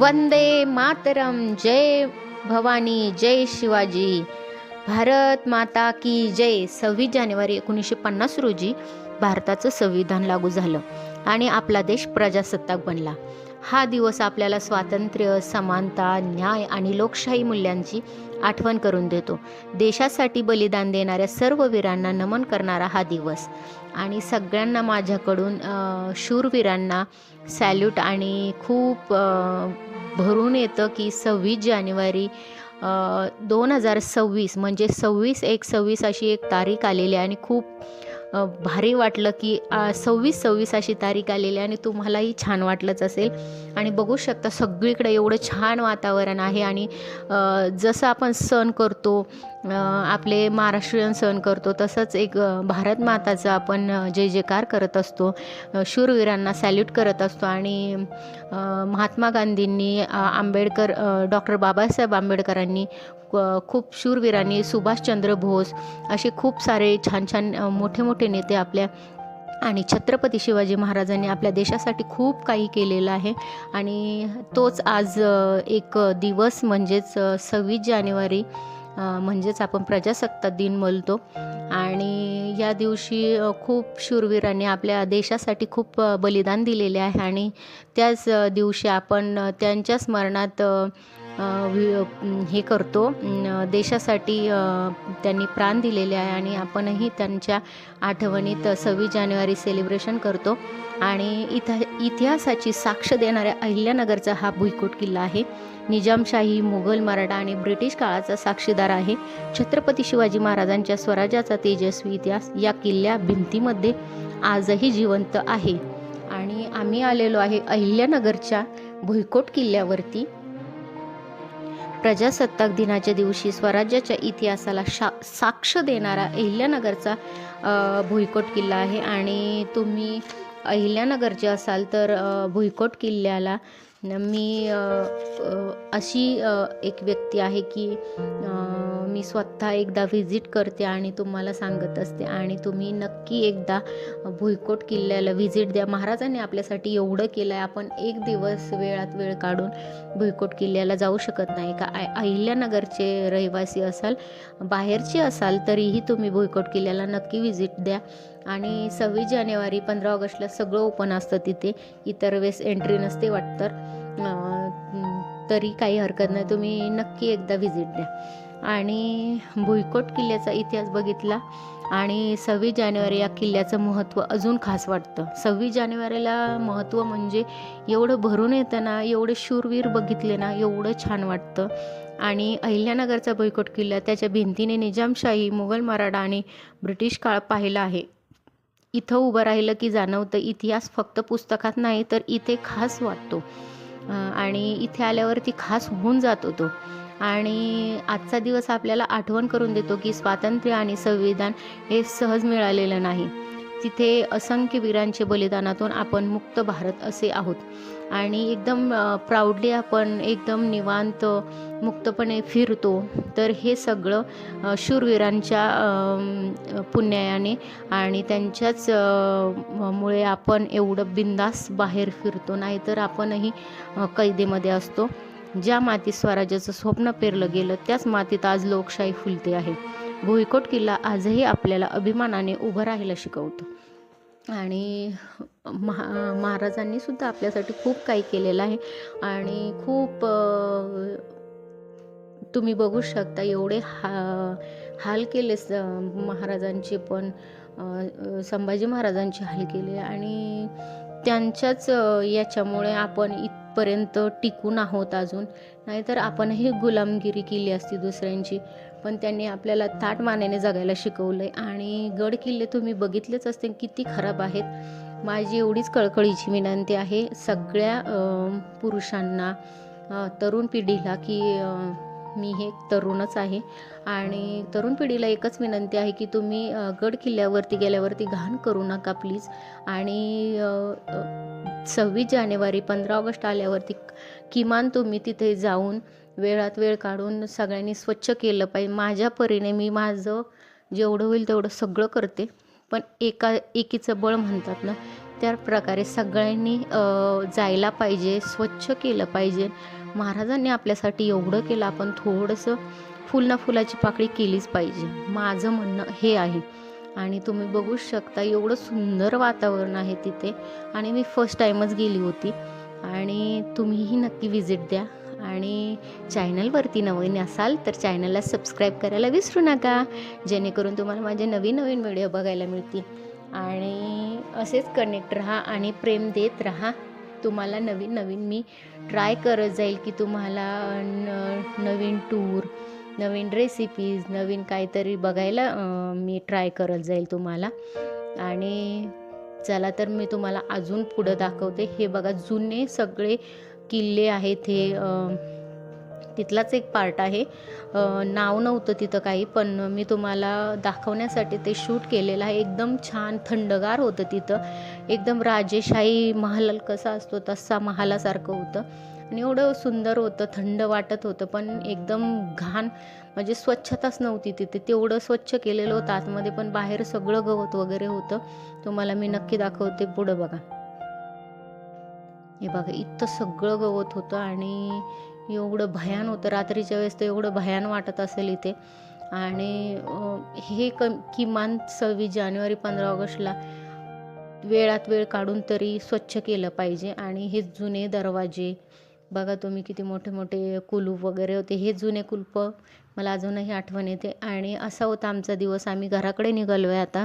वंदे मातरम जय भवानी जय शिवाजी. भारत माता की जय. सव्वीस जानेवारी एकोणीसशे पन्नास रोजी भारताचं संविधान लागू झालं आणि आपला देश प्रजासत्ताक बनला. हा दिवस आपल्याला स्वातंत्र्य समानता न्याय आणि लोकशाही मूल्यांची आठवण करून देतो. देशासाठी बलिदान देणाऱ्या सर्व वीरांना नमन करणारा हा दिवस. आणि सगळ्यांना माझ्याकडून शूरवीरांना सॅल्यूट आणि खूप भरून येतं की सव्वीस जानेवारी दोन हजार सव्वीस म्हणजे सव्वीस एक सव्वीस अशी एक तारीख आलेली आहे आणि खूप भारी वाटलं की सव्वीस सव्वीस अशी तारीख आलेली आहे आणि तुम्हालाही छान वाटलंच असेल. आणि बघू शकता सगळीकडे एवढं छान वातावरण आहे आणि जसं आपण सण करतो आपले महाराष्ट्रीयन सण करतो तसंच एक भारत माताचा आपण जय जयकार करत असतो. शूरवीरांना सॅल्यूट करत असतो आणि महात्मा गांधींनी आंबेडकर डॉक्टर बाबासाहेब आंबेडकरांनी खूप शूरवीरांनी सुभाषचंद्र बोस असे खूप सारे छान छान मोठे मोठे नेते आपल्या आणि छत्रपती शिवाजी महाराजांनी आपल्या देशासाठी खूप काही केलेलं आहे. आणि तोच आज एक दिवस म्हणजेच सव्वीस जानेवारी म्हणजेच आपण प्रजासत्ताक दिन बोलतो आणि या दिवशी खूप शूरवीरांनी आपल्या देशासाठी खूप बलिदान दिलेले आहे. आणि त्याच दिवशी आपण त्यांच्या स्मरणात हे करतो. देशासाठी त्यांनी प्राण दिलेले आहे आणि आपणही त्यांच्या आठवणीत सव्वीस जानेवारी सेलिब्रेशन करतो. आणि इथ इतिहासाची साक्ष देणाऱ्या अहिल्यानगरचा हा भुईकोट किल्ला आहे. निजामशाही मुघल मराठा आणि ब्रिटिश काळाचा साक्षीदार आहे. छत्रपती शिवाजी महाराजांच्या स्वराज्याचा तेजस्वी इतिहास या किल्ल्या भिंतीमध्ये आजही जिवंत आहे. आणि आम्ही आलेलो आहे अहिल्यानगरच्या भुईकोट किल्ल्यावरती. प्रजासत्ताक दिनाच्या दिवशी स्वराज्याच्या इतिहासाला शा साक्ष देणारा अहिल्यानगरचा भुईकोट किल्ला आहे. आणि तुम्ही अहिल्यानगरचे असाल तर भुईकोट किल्ल्याला मी अशी एक व्यक्ती आहे की मी स्वतः एकदा व्हिजिट करते आणि तुम्हाला सांगत असते आणि तुम्ही नक्की एकदा भुईकोट किल्ल्याला व्हिजिट द्या. महाराजांनी आपल्यासाठी एवढं केलं आहे आपण एक दिवस वेळात वेळ काढून भुईकोट किल्ल्याला जाऊ शकत नाही का? अहिल्यानगरचे रहिवासी असाल बाहेरचे असाल तरीही तुम्ही भुईकोट किल्ल्याला नक्की व्हिजिट द्या. आणि सव्वीस जानेवारी पंधरा ऑगस्टला सगळं ओपन असतं तिथे. इतर वेळेस एंट्री नसते वाटतं. तरी काही हरकत नाही. तुम्ही नक्की एकदा व्हिजिट द्या. आणि भुईकोट किल्ल्याचा इतिहास बघितला आणि सव्वीस जानेवारी या किल्ल्याचं महत्त्व अजून खास वाटतं. सव्वीस जानेवारीला महत्त्व म्हणजे एवढं भरून येतं ना एवढे शूरवीर बघितले ना एवढं छान वाटतं. आणि अहिल्यानगरचा भुईकोट किल्ला त्याच्या भिंतीने निजामशाही मुघल मराठा आणि ब्रिटिश काळ पाहिला आहे. इथं उभं राहिलं की जाणवतं इतिहास फक्त पुस्तकात नाही तर इथे खास वाटतो. आणि इथे आल्यावरती खास होऊन जातो तो आणि आजचा दिवस आपल्याला आठवण करून देतो की स्वातंत्र्य आणि संविधान हे सहज मिळालेलं नाही. तिथे असंख्य वीरांचे बलिदानातून आपण मुक्त भारत असे आहोत. आणि एकदम प्राऊडली आपण एकदम निवांत मुक्तपणे फिरतो. तर हे सगळं शूरवीरांच्या पुण्यायाने आणि त्यांच्याच मुळे आपण एवढं बिंदास बाहेर फिरतो. नाहीतर आपणही कैदेमध्ये असतो. ज्या मातीत स्वराज्याचं स्वप्न पेरलं गेलं त्याच मातीत आज लोकशाही फुलते आहे. भुईकोट किल्ला आजही आपल्याला अभिमानाने उभं राहायला शिकवतो. आणि महा महाराजांनी सुद्धा आपल्यासाठी खूप काही केलेलं आहे. आणि खूप तुम्ही बघू शकता एवढे हा हाल केले स महाराजांचे पण संभाजी महाराजांचे हाल केले. आणि त्यांच्याच याच्यामुळे आपण पर्यंत टिकून आहोत अजून. नाहीतर आपणही गुलामगिरी केली असती दुसऱ्यांची. पण त्यांनी आपल्याला ताट मानेने जगायला शिकवलं आहे आणि गड किल्ले तुम्ही बघितलेच असते किती खराब आहेत. माझी एवढीच कळकळीची विनंती आहे सगळ्या पुरुषांना तरुण पिढीला की मी हे तरुणच आहे. आणि तरुण पिढीला एकच विनंती आहे की तुम्ही गड किल्ल्यावरती गेल्यावरती घाण करू नका प्लीज. आणि सव्वीस जानेवारी पंधरा ऑगस्ट आल्यावरती किमान तुम्ही तिथे जाऊन वेळात वेळ काढून सगळ्यांनी स्वच्छ केलं पाहिजे. माझ्या परीने मी माझं जेवढं होईल तेवढं सगळं करते. पण एका एकीचं बळ म्हणतात ना त्या प्रकारे सगळ्यांनी जायला पाहिजे स्वच्छ केलं पाहिजे. महाराजांनी आपल्यासाठी एवढं केलं आपण थोडंसं फुल ना फुलाची पाकळी केलीच पाहिजे. माझं म्हणणं हे आहे. आणि तुम्ही बघू शकता एवढं सुंदर वातावरण आहे तिथे. आणि मी फर्स्ट टाईमच गेली होती. आणि तुम्हीही नक्की विजिट द्या. आणि चॅनलवरती नवीन असाल तर चॅनलला सबस्क्राईब करायला विसरू नका. जेणेकरून तुम्हाला माझे नवीन नवीन व्हिडिओ बघायला मिळतील. आणि असेच कनेक्ट राहा आणि प्रेम देत राहा. तुम्हाला नवीन नवीन मी ट्राय करत जाईल की तुम्हाला न नवीन टूर नवीन रेसिपीज नवीन काहीतरी बघायला मी ट्राय करत जाईल तुम्हाला. आणि चला तर मी तुम्हाला अजून पुढं दाखवते. हे बघा जुने सगळे किल्ले आहेत हे तिथलाच एक पार्ट आहे. नाव नव्हतं तिथं काही पण मी तुम्हाला दाखवण्यासाठी ते शूट केलेलं आहे. एकदम छान थंडगार होतं तिथं. एकदम राजेशाही महाल कसा असतो तसा महालासारखं होतं. आणि एवढं सुंदर होतं थंड वाटत होतं पण एकदम घाण. म्हणजे स्वच्छताच नव्हती तिथे. तेवढं स्वच्छ केलेलं होतं. आतमध्ये पण बाहेर सगळं गवत वगैरे होतं. तुम्हाला मी नक्की दाखवते पुढं बघा. हे बघा इथं सगळं गवत होतं आणि एवढं भयान होतं. रात्रीच्या वेळेस तर एवढं भयान वाटत असेल इथे. आणि हे क किमान सव्वीस जानेवारी पंधरा ऑगस्टला वेळात वेळ काढून तरी स्वच्छ केलं पाहिजे. आणि हे जुने दरवाजे बघा तुम्ही किती मोठे मोठे कुलूप वगैरे होते. हे जुने कुलप मला अजूनही आठवण येते. आणि असा होता आमचा दिवस. आम्ही घराकडे निघालो आहे आता.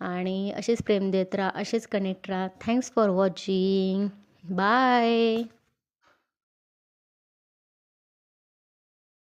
आणि असेच प्रेम देत राहा असेच कनेक्ट राहा. Thanks for watching bye